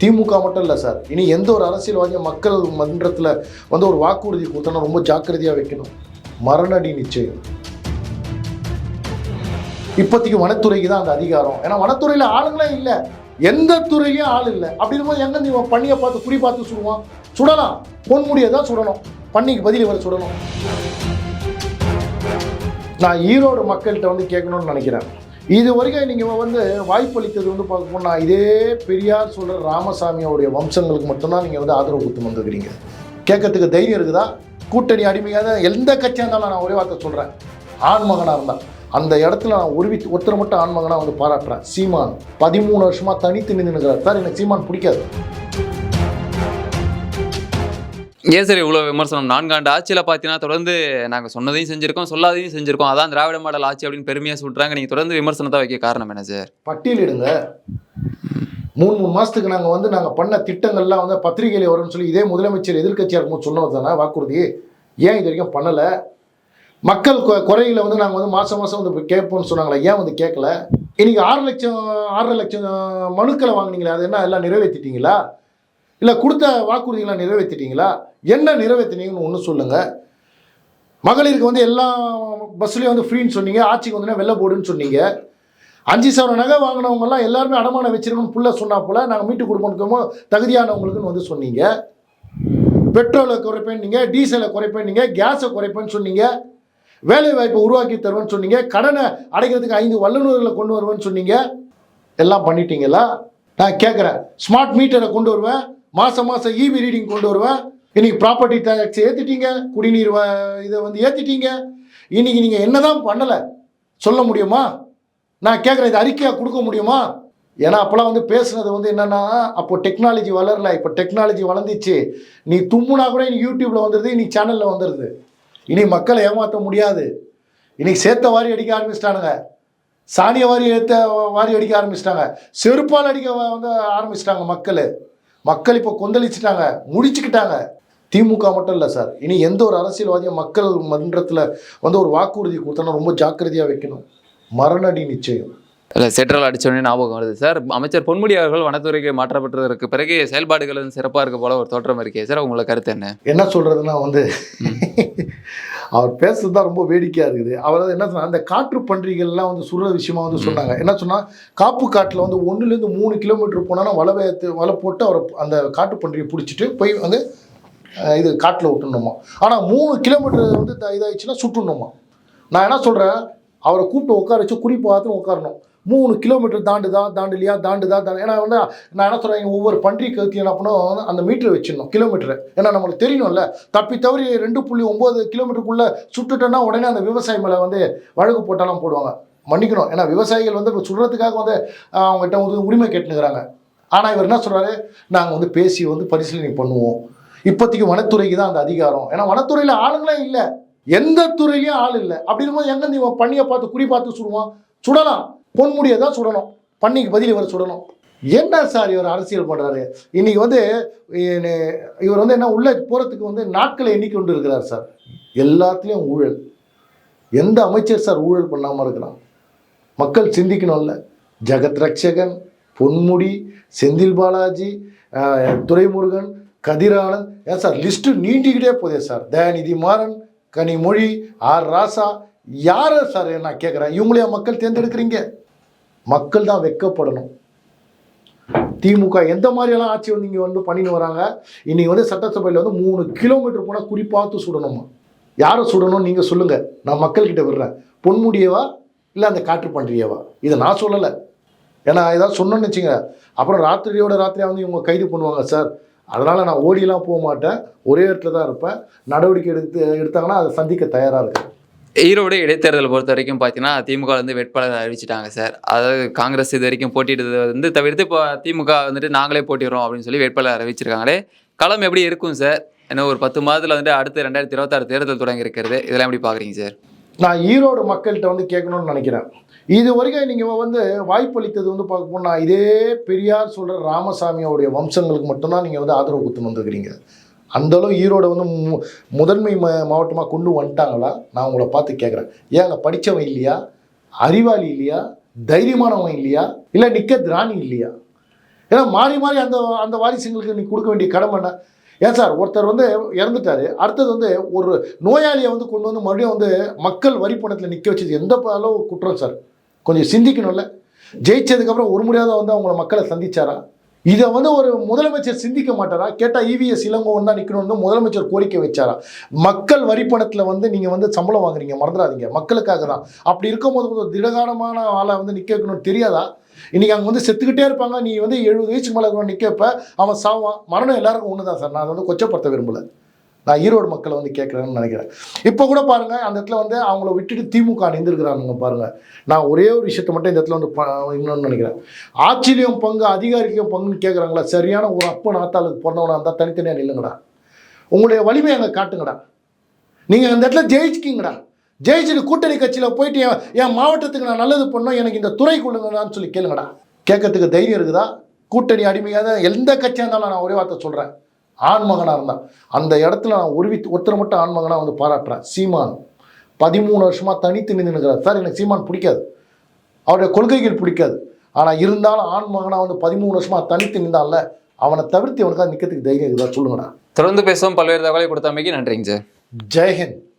திமுக மட்டும் இல்லை சார். இனி எந்த ஒரு அரசியல்வாதியும் மக்கள் மன்றத்தில் வந்து ஒரு வாக்குறுதி கொடுத்தனா ரொம்ப ஜாக்கிரதையாக வைக்கணும். மரணடி நிச்சயம். இப்போதைக்கு வனத்துறைக்கு தான் அந்த அதிகாரம். ஏன்னா வனத்துறையில் ஆளுங்களே இல்லை. எந்த துறையிலையும் ஆள் இல்லை. அப்படின்னும் போது எங்கே இவன் பண்ணியை பார்த்து குறி பார்த்து சுடுவான்? சுடலாம். பொன்முடியை தான் சுடணும். பண்ணிக்கு பதில் வர சுடணும். நான் ஈரோடு மக்கள்கிட்ட வந்து கேட்கணும்னு நினைக்கிறேன். இது வரைக்கும் நீங்கள் வந்து வாய்ப்பளித்தது வந்து பார்க்கணும்னா இதே பெரியார் சொல்கிற ராமசாமியோடைய வம்சங்களுக்கு மட்டும்தான் நீங்கள் வந்து ஆதரவு கொடுத்து வந்துருக்கிறீங்க. கேட்கறதுக்கு தைரியம் இருக்குதா? கூட்டணி அடிமையாக எந்த கட்சியாக இருந்தாலும் நான் ஒரே வார்த்தை சொல்கிறேன் ஆண்மகனாக இருந்தால் அந்த இடத்துல நான் ஒரு ஒருத்தர் மட்டும் ஆண்மகனாக வந்து பாராட்டுறேன். சீமான் பதிமூணு வருஷமாக தனித்து நின்றுக்கிறார் சார் எனக்கு சீமான் பிடிக்காது. ஏன் சார் இவ்வளோ விமர்சனம்? நான்காண்டு ஆட்சியில் பார்த்தீங்கன்னா தொடர்ந்து நாங்கள் சொன்னதையும் செஞ்சுருக்கோம் சொல்லாதையும் செஞ்சுருக்கோம். அதான் திராவிட மாடல் ஆட்சி அப்படின்னு பெருமையாக சொல்கிறாங்க நீங்கள் தொடர்ந்து விமர்சனத்தை வைக்க காரணம் என்ன சார்? பட்டியலிடுங்க மூணு மூணு மாதத்துக்கு நாங்கள் வந்து நாங்கள் பண்ண திட்டங்கள்லாம் வந்து பத்திரிகையில் வரும்னு சொல்லி இதே முதலமைச்சர் எதிர்க்கட்சியாக இருக்கும்போது சொன்னது தானே வாக்குறுதி? ஏன் இது வரைக்கும் பண்ணலை? மக்கள் கொ- குறைகளை வந்து நாங்கள் வந்து மாதம் மாதம் வந்து கேட்போம்னு சொன்னாங்களே ஏன் வந்து கேட்கல? இன்றைக்கி ஆறு லட்சம் ஆறரை லட்சம் மனுக்களை வாங்குனீங்களே அது என்ன எல்லாம் நிறைவேற்றிட்டீங்களா இல்லை கொடுத்த வாக்குறுதிகளை நிறைவேற்றிட்டீங்களா? என்ன நிறைவேற்றினீங்கன்னு ஒன்று சொல்லுங்கள் மகளிருக்கு வந்து எல்லா பஸ்லேயும் வந்து ஃப்ரீன்னு சொன்னீங்க. ஆட்சிக்கு வந்து வெள்ளை போடுன்னு சொன்னீங்க. அஞ்சு சவரம் நகை வாங்கினவங்கலாம் எல்லாருமே அடமானம் வச்சிருக்கணும் புள்ள சொன்னா போல நாங்கள் மீட்டு கொடுப்போம் தகுதியானவங்களுக்குன்னு வந்து சொன்னீங்க. பெட்ரோலை குறைப்பேன்னீங்க டீசலை குறைப்பேன்னீங்க கேஸை குறைப்பேன்னு சொன்னீங்க. வேலை வாய்ப்பை உருவாக்கி தருவேன்னு சொன்னீங்க. கடனை அடைக்கிறதுக்கு ஐந்து வல்லுநர்களை கொண்டு வருவேன்னு சொன்னீங்க. எல்லாம் பண்ணிட்டீங்களா? நான் கேட்குறேன் ஸ்மார்ட் மீட்டரை கொண்டு வருவேன். மாதம் மாதம் இபி ரீடிங் கொண்டு வருவேன். இன்னைக்கு ப்ராப்பர்ட்டி டேக்ஸ் ஏற்றிட்டீங்க குடிநீர் வ- இதை வந்து ஏற்றிட்டீங்க இன்னைக்கு நீங்கள் என்னதான் பண்ணலை சொல்ல முடியுமா? நான் கேட்குறேன் இது அறிக்கையாக கொடுக்க முடியுமா? ஏன்னா அப்போல்லாம் வந்து பேசுனது வந்து என்னன்னா அப்போ டெக்னாலஜி வளரல இப்போ டெக்னாலஜி வளர்ந்துச்சு. நீ தும்முனா கூட இனி யூடியூப்ல வந்துடுது இன்னைக்கு சேனலில் வந்துடுது இனி மக்களை ஏமாற்ற முடியாது. இன்னைக்கு சேர்த்த வாரி அடிக்க ஆரம்பிச்சிட்டானுங்க. சாணிய வாரி ஏற்ற வாரி அடிக்க ஆரம்பிச்சிட்டாங்க. செருப்பால் அடிக்க வ- வந்து ஆரம்பிச்சிட்டாங்க மக்கள். மக்கள் இப்போ கொந்தளிச்சிட்டாங்க முடிச்சுக்கிட்டாங்க. திமுக மட்டும் இல்லை சார். இனி எந்த ஒரு அரசியல்வாதியும் மக்கள் மன்றத்தில் வந்து ஒரு வாக்குறுதி கொடுத்தோன்னா ரொம்ப ஜாக்கிரதையாக வைக்கணும். மரணடி நிச்சயம். இல்லை செட்ரல் அடிச்சோடனே ஞாபகம் வருது. சார் அமைச்சர் பொன்முடி அவர்கள் வனத்துறைக்கு மாற்றப்பட்டதற்கு பிறகு செயல்பாடுகள் வந்து சிறப்பாக இருக்க போல ஒரு தோற்றம் இருக்கே. சார் உங்களோட கருத்து என்ன? என்ன சொல்றதுன்னா வந்து அவர் பேசுறது தான் ரொம்ப வேடிக்கையாக இருக்குது. அவர் என்ன சொன்னா அந்த காற்று பன்றிகள்லாம் வந்து சுடுற விஷயமா வந்து சொன்னாங்க. என்ன சொன்னா காப்பு காட்டில் வந்து ஒன்றுலேருந்து மூணு கிலோமீட்டர் போனால் வலை வைத்து வலை போட்டு அவரை அந்த காட்டு பன்றியை பிடிச்சிட்டு போய் வந்து இது காட்டில் விட்டுணுமா ஆனால் மூணு கிலோமீட்டர் வந்து இதாயிடுச்சுன்னா சுட்டுணுமா நான் என்ன சொல்கிறேன் அவரை கூப்பிட்டு உட்கார வச்சு குறி பார்த்து உட்காரணும். மூணு கிலோமீட்டர் தாண்டுதா தாண்டலையா தாண்டுதா தாண்டு ஏன்னா வந்து நான் என்ன சொல்கிறேன் ஒவ்வொரு பன்றி கருத்து என்ன பண்ணோம் அந்த மீட்டர் வச்சிடணும் கிலோமீட்டர் ஏன்னா நம்மளுக்கு தெரியணும்ல தப்பி தவறி ரெண்டு புள்ளி ஒம்பது கிலோமீட்டருக்குள்ளே சுட்டுட்டோன்னா உடனே அந்த விவசாயி மேலே வந்து வழக்கு போட்டாலும் போடுவாங்க. மன்னிக்கணும். ஏன்னா விவசாயிகள் வந்து இப்போ சுடுறதுக்காக வந்து அவங்ககிட்ட வந்து உரிமை கேட்டுனுக்குறாங்க ஆனால் இவர் என்ன சொல்கிறாரு நாங்கள் வந்து பேசி வந்து பரிசீலனை பண்ணுவோம். இப்போதைக்கு வனத்துறைக்கு தான் அந்த அதிகாரம். ஏன்னா வனத்துறையில் ஆளுங்களே இல்லை. எந்த துறையிலையும் ஆள் இல்லை. அப்படின்னும் போது எங்க இவன் பண்ணியை பார்த்து குறி பார்த்து சுடுவான்? சுடலாம். பொன்முடியை தான் சுடணும். பண்ணிக்கு பதில் இவர் சுடணும். என்ன சார் இவர் அரசியல் பண்ணுறாரு இன்னைக்கு வந்து இவர் வந்து என்ன உள்ள போகிறதுக்கு வந்து நாட்களை எண்ணிக்கொண்டு இருக்கிறார் சார். எல்லாத்துலேயும் ஊழல். எந்த அமைச்சர் சார் ஊழல் பண்ணாமல் இருக்கிறான் மக்கள் சிந்திக்கணும்ல. ஜெகத் ரட்சகன் பொன்முடி செந்தில் பாலாஜி துரைமுருகன் கதிரானந்த். ஏன் சார் லிஸ்ட்டு நீண்டிக்கிட்டே போதே சார். தயாநிதி மாறன் கனிமொழி ஆர் ராசா யாரை சார்? நான் கேட்குறேன் இவங்களையா மக்கள் தேர்ந்தெடுக்கிறீங்க. மக்கள் தான் வெட்கப்படணும் திமுக எந்த மாதிரியெல்லாம் ஆட்சி வந்து இங்கே வந்து பண்ணின்னு வராங்க? இன்றைக்கி வந்து சட்டசபையில் வந்து மூணு கிலோமீட்டர் போனால் குறிப்பாத்து சுடணுமா? யாரை சுடணும்னு நீங்கள் சொல்லுங்கள் நான் மக்கள்கிட்ட விடுறேன். பொன்முடியவா? இல்லை அந்த காற்று பன்றியவா? இதை நான் சொல்லலை. ஏன்னா ஏதாவது சொன்னோன்னு வச்சுங்க அப்புறம் ராத்திரியோட ராத்திரியாக வந்து இவங்க கைது பண்ணுவாங்க சார். அதனால் நான் ஓடிலாம் போக மாட்டேன். ஒரே இடத்துல தான் இருப்பேன். நடவடிக்கை எடுத்து எடுத்தாங்கன்னா அதை சந்திக்க தயாராக இருக்கேன். ஈரோடு இடைத்தேர்தல் பொறுத்த வரைக்கும் பார்த்தீங்கன்னா திமுக வந்து வேட்பாளர் அறிவிச்சிட்டாங்க சார். அதாவது காங்கிரஸ் இது வரைக்கும் போட்டியிட்டது வந்து தவிர்த்து இப்போ திமுக வந்துட்டு நாங்களே போட்டிடுறோம் அப்படின்னு சொல்லி வேட்பாளர் அறிவிச்சிருக்காங்களே. களம் எப்படி இருக்கும் சார்? இன்னும் ஒரு பத்து மாதத்தில் வந்துட்டு அடுத்து ரெண்டாயிரத்தி இருபத்தாறு தேர்தல் தொடங்கி இருக்கிறது. இதெல்லாம் எப்படி பார்க்குறீங்க சார்? நான் ஈரோடு மக்கள்கிட்ட வந்து கேட்கணும்னு நினைக்கிறேன். இது வரைக்கும் நீங்கள் வந்து வாய்ப்பளித்தது வந்து பார்க்க போனால் இதே பெரியார் சொல்கிற ராமசாமியோடைய வம்சங்களுக்கு மட்டும்தான் நீங்கள் வந்து ஆதரவு கொடுத்து வந்துருக்கிறீங்க. அந்தளவு ஈரோடு வந்து மு- முதன்மை ம மாவட்டமாக கொண்டு வந்துட்டாங்களா? நான் உங்களை பார்த்து கேட்குறேன் ஏங்க படித்தவன் இல்லையா? அறிவாளி இல்லையா? தைரியமானவன் இல்லையா? இல்லை நிக்க திராணி இல்லையா? ஏன்னா மாறி மாறி அந்த அந்த வாரிசுங்களுக்கு நீ கொடுக்க வேண்டிய கடமை என்ன? ஏன் சார் ஒருத்தர் வந்து இறந்துட்டாரு. அடுத்தது வந்து ஒரு நோயாளியை வந்து கொண்டு வந்து மறுபடியும் வந்து மக்கள் வரி பணத்தில் நிற்க வச்சது எந்த அளவு குற்றம் சார்? கொஞ்சம் சிந்திக்கணும்ல. ஜெயிச்சதுக்கப்புறம் ஒரு முறையாவது வந்து அவங்கள மக்களை சந்திச்சாரா? இதை வந்து ஒரு முதலமைச்சர் சிந்திக்க மாட்டாரா? கேட்டால் இவிஎஸ் இளங்கோவன் தான் நிற்கணும்னு முதலமைச்சர் கோரிக்கை வச்சாரா? மக்கள் வரிப்பணத்தில் வந்து நீங்கள் வந்து சம்பளம் வாங்குறீங்க மறந்துடாதீங்க. மக்களுக்காக தான். அப்படி இருக்கும்போது ஒரு திடகாரமான ஆளை வந்து நிற்க வைக்கணும்னு தெரியாதா? இன்னைக்கு அங்கே வந்து செத்துக்கிட்டே இருப்பாங்க. நீ வந்து எழுபது வயசுக்கு மேலே நிற்க வைப்ப அவன் சாவான். மரணம் எல்லாருக்கும் ஒன்று தான் சார். நான் அதை வந்து கொச்சப்படுத்த விரும்பலை. நான் ஈரோடு மக்களை வந்து கேட்குறேன்னு நினைக்கிறேன். இப்போ கூட பாருங்கள் அந்த இடத்துல வந்து அவங்கள விட்டுட்டு திமுக அணிந்திருக்கிறானுங்க பாருங்கள் நான் ஒரே ஒரு விஷயத்தை மட்டும் இந்த இடத்துல வந்து இன்னொன்று நினைக்கிறேன். ஆட்சியிலையும் பங்கு அதிகாரிக்கும் பங்குன்னு கேட்குறாங்களா சரியான ஒரு அப்பன் ஆத்தாளுக்கு பிறந்தவனா இருந்தால் தனித்தனியாக நில்லுங்கடா. உங்களுடைய வலிமையை அங்கே காட்டுங்கடா. நீங்கள் அந்த இடத்துல ஜெயிச்சிக்கிங்கடா. ஜெயிச்சுட்டு கூட்டணி கட்சியில் போயிட்டு என் என் மாவட்டத்துக்கு நான் நல்லது பண்ணோம் எனக்கு இந்த துறை கொள்ளுங்கடான்னு சொல்லி கேளுங்கடா. கேட்கறதுக்கு தைரியம் இருக்குதா? கூட்டணி அடிமையாக எந்த கட்சியாக இருந்தாலும் நான் ஒரே வார்த்தை சொல்கிறேன் ஆண்மகனாக இருந்தான் அந்த இடத்துல நான் ஒரு ஒருத்தரை மட்டும் ஆண்மகனாக வந்து பாராட்டுறேன். சீமான். பதிமூணு வருஷமாக தனித்து நின்று நிற்கிறார் சார் எனக்கு சீமான் பிடிக்காது. அவருடைய கொள்கைகள் பிடிக்காது. ஆனால் இருந்தாலும் ஆண்மகனாக வந்து பதிமூணு வருஷமாக தனித்து நின்றான்ல அவனை தவிர்த்து அவனுக்காக நிற்கிறதுக்கு தைரியம் இருக்குதா சொல்லுங்கடா. தொடர்ந்து பேசுவோம். பல்வேறு தகவலை கொடுத்தமைக்கு நன்றிங்க சார். ஜெய்ஹிந்த்